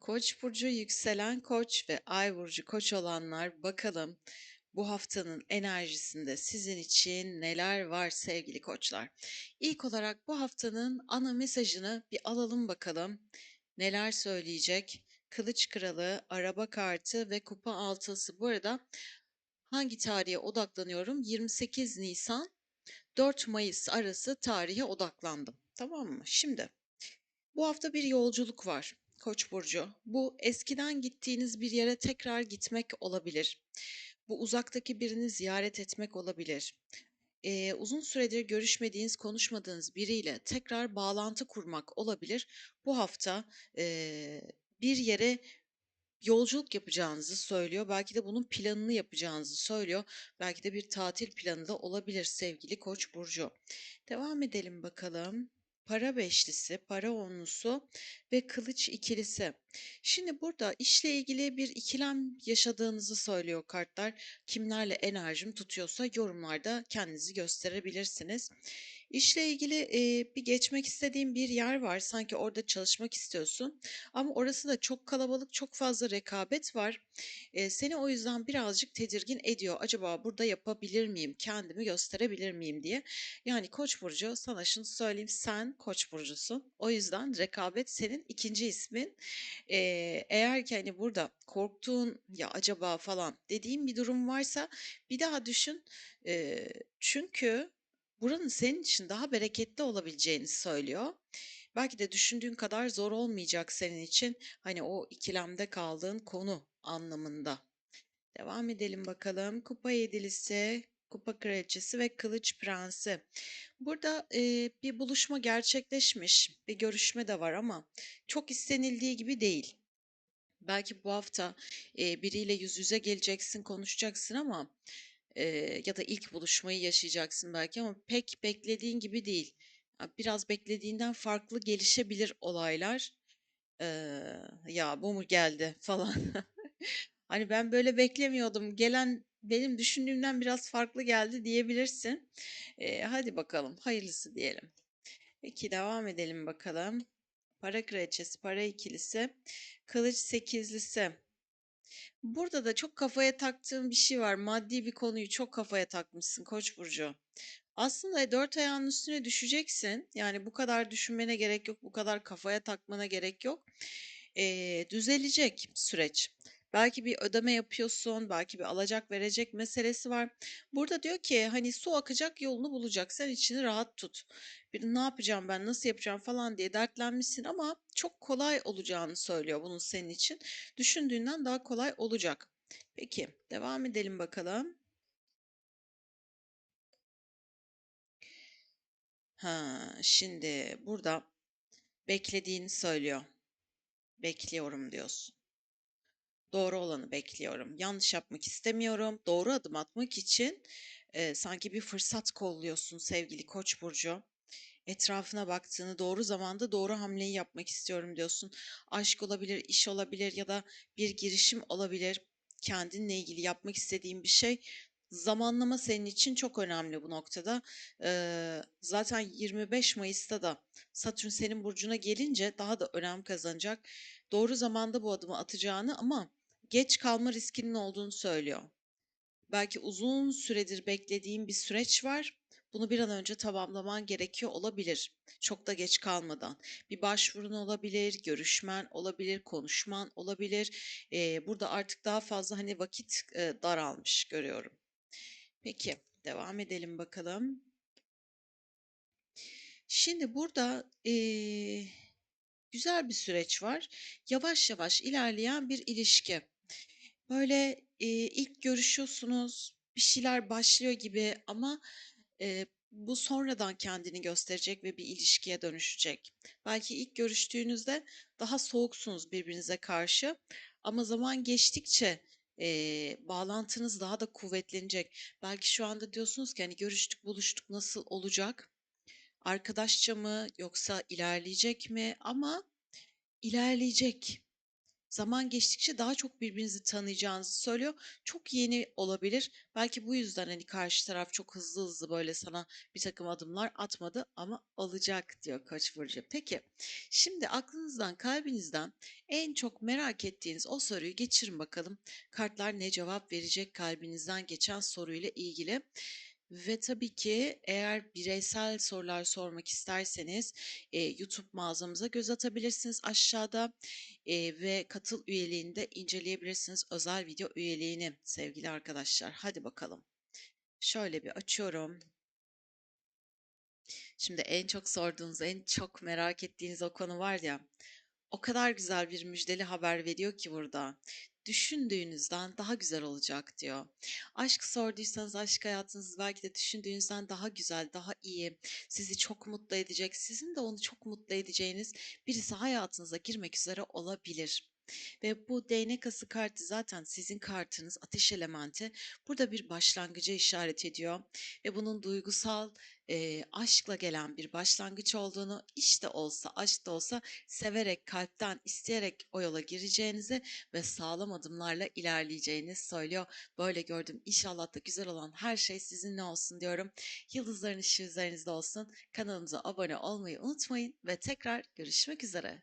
Koç burcu yükselen koç ve ay burcu koç olanlar bakalım bu haftanın enerjisinde sizin için neler var sevgili koçlar. İlk olarak bu haftanın ana mesajını bir alalım bakalım. Neler söyleyecek? Kılıç kralı, araba kartı ve kupa altısı. Bu arada hangi tarihe odaklanıyorum? 28 Nisan 4 Mayıs arası tarihe odaklandım. Tamam mı? Şimdi bu hafta bir yolculuk var. Koç burcu. Bu eskiden gittiğiniz bir yere tekrar gitmek olabilir. Bu uzaktaki birini ziyaret etmek olabilir. Ee, uzun süredir görüşmediğiniz, konuşmadığınız biriyle tekrar bağlantı kurmak olabilir. Bu hafta ee, bir yere yolculuk yapacağınızı söylüyor. Belki de bunun planını yapacağınızı söylüyor. Belki de bir tatil planı da olabilir sevgili Koç burcu. Devam edelim bakalım para beşlisi, para onlusu ve kılıç ikilisi. Şimdi burada işle ilgili bir ikilem yaşadığınızı söylüyor kartlar. Kimlerle enerjim tutuyorsa yorumlarda kendinizi gösterebilirsiniz. İşle ilgili e, bir geçmek istediğin bir yer var. Sanki orada çalışmak istiyorsun. Ama orası da çok kalabalık, çok fazla rekabet var. E, seni o yüzden birazcık tedirgin ediyor. Acaba burada yapabilir miyim, kendimi gösterebilir miyim diye. Yani Koç burcu sana şunu söyleyeyim, sen Koç burcusun. O yüzden rekabet senin ikinci ismin. E, eğer ki hani burada korktuğun ya acaba falan dediğin bir durum varsa bir daha düşün. E, çünkü buranın senin için daha bereketli olabileceğini söylüyor. Belki de düşündüğün kadar zor olmayacak senin için. Hani o ikilemde kaldığın konu anlamında. Devam edelim bakalım. Kupa yedilisi, kupa kraliçesi ve kılıç prensi. Burada e, bir buluşma gerçekleşmiş, bir görüşme de var ama çok istenildiği gibi değil. Belki bu hafta e, biriyle yüz yüze geleceksin, konuşacaksın ama e, ya da ilk buluşmayı yaşayacaksın belki ama pek beklediğin gibi değil. Biraz beklediğinden farklı gelişebilir olaylar. Ee, ya bu mu geldi falan. Hani ben böyle beklemiyordum. Gelen benim düşündüğümden biraz farklı geldi diyebilirsin. Ee, hadi bakalım hayırlısı diyelim. Peki devam edelim bakalım. Para kraliçesi, para ikilisi, kılıç sekizlisi. Burada da çok kafaya taktığım bir şey var. Maddi bir konuyu çok kafaya takmışsın Koç burcu. Aslında dört ayağının üstüne düşeceksin. Yani bu kadar düşünmene gerek yok, bu kadar kafaya takmana gerek yok. Ee, düzelecek süreç. Belki bir ödeme yapıyorsun, belki bir alacak verecek meselesi var. Burada diyor ki hani su akacak yolunu bulacak. Sen içini rahat tut. Bir ne yapacağım ben, nasıl yapacağım falan diye dertlenmişsin ama çok kolay olacağını söylüyor bunun senin için. Düşündüğünden daha kolay olacak. Peki, devam edelim bakalım. Ha, şimdi burada beklediğini söylüyor. Bekliyorum diyorsun. Doğru olanı bekliyorum. Yanlış yapmak istemiyorum. Doğru adım atmak için e, sanki bir fırsat kolluyorsun sevgili Koç burcu. Etrafına baktığını doğru zamanda doğru hamleyi yapmak istiyorum diyorsun. Aşk olabilir, iş olabilir ya da bir girişim olabilir. Kendinle ilgili yapmak istediğin bir şey. Zamanlama senin için çok önemli bu noktada. Zaten 25 Mayıs'ta da Satürn senin burcuna gelince daha da önem kazanacak. Doğru zamanda bu adımı atacağını ama geç kalma riskinin olduğunu söylüyor. Belki uzun süredir beklediğin bir süreç var. Bunu bir an önce tamamlaman gerekiyor olabilir. Çok da geç kalmadan. Bir başvurun olabilir, görüşmen olabilir, konuşman olabilir. Ee, burada artık daha fazla hani vakit e, daralmış görüyorum. Peki, devam edelim bakalım. Şimdi burada e, güzel bir süreç var. Yavaş yavaş ilerleyen bir ilişki. Böyle, eee, ilk görüşüyorsunuz, bir şeyler başlıyor gibi ama, eee, bu sonradan kendini gösterecek ve bir ilişkiye dönüşecek. Belki ilk görüştüğünüzde daha soğuksunuz birbirinize karşı ama zaman geçtikçe, eee, bağlantınız daha da kuvvetlenecek. Belki şu anda diyorsunuz ki, hani, görüştük, buluştuk, nasıl olacak? Arkadaşça mı yoksa ilerleyecek mi? Ama ilerleyecek. Zaman geçtikçe daha çok birbirinizi tanıyacağınızı söylüyor. Çok yeni olabilir. Belki bu yüzden hani karşı taraf çok hızlı hızlı böyle sana bir takım adımlar atmadı ama olacak diyor Koç burcu. Peki, şimdi aklınızdan, kalbinizden en çok merak ettiğiniz o soruyu geçirin bakalım. Kartlar ne cevap verecek kalbinizden geçen soruyla ilgili. Ve tabii ki eğer bireysel sorular sormak isterseniz e, YouTube mağazamıza göz atabilirsiniz aşağıda e, ve katıl üyeliğini de inceleyebilirsiniz. Özel video üyeliğini sevgili arkadaşlar. Hadi bakalım. Şöyle bir açıyorum. Şimdi en çok sorduğunuz, en çok merak ettiğiniz o konu var ya. O kadar güzel bir müjdeli haber veriyor ki burada. Düşündüğünüzden daha güzel olacak diyor. Aşk sorduysanız aşk hayatınız belki de düşündüğünüzden daha güzel, daha iyi, sizi çok mutlu edecek, sizin de onu çok mutlu edeceğiniz birisi hayatınıza girmek üzere olabilir. Ve bu değnek ası kartı zaten sizin kartınız ateş elementi. Burada bir başlangıcı işaret ediyor ve bunun duygusal e, aşkla gelen bir başlangıç olduğunu işte olsa aşk da olsa severek kalpten isteyerek o yola gireceğinizi ve sağlam adımlarla ilerleyeceğinizi söylüyor. Böyle gördüm. İnşallah da güzel olan her şey sizinle olsun diyorum. Yıldızların ışığı üzerinizde olsun. Kanalımıza abone olmayı unutmayın ve tekrar görüşmek üzere.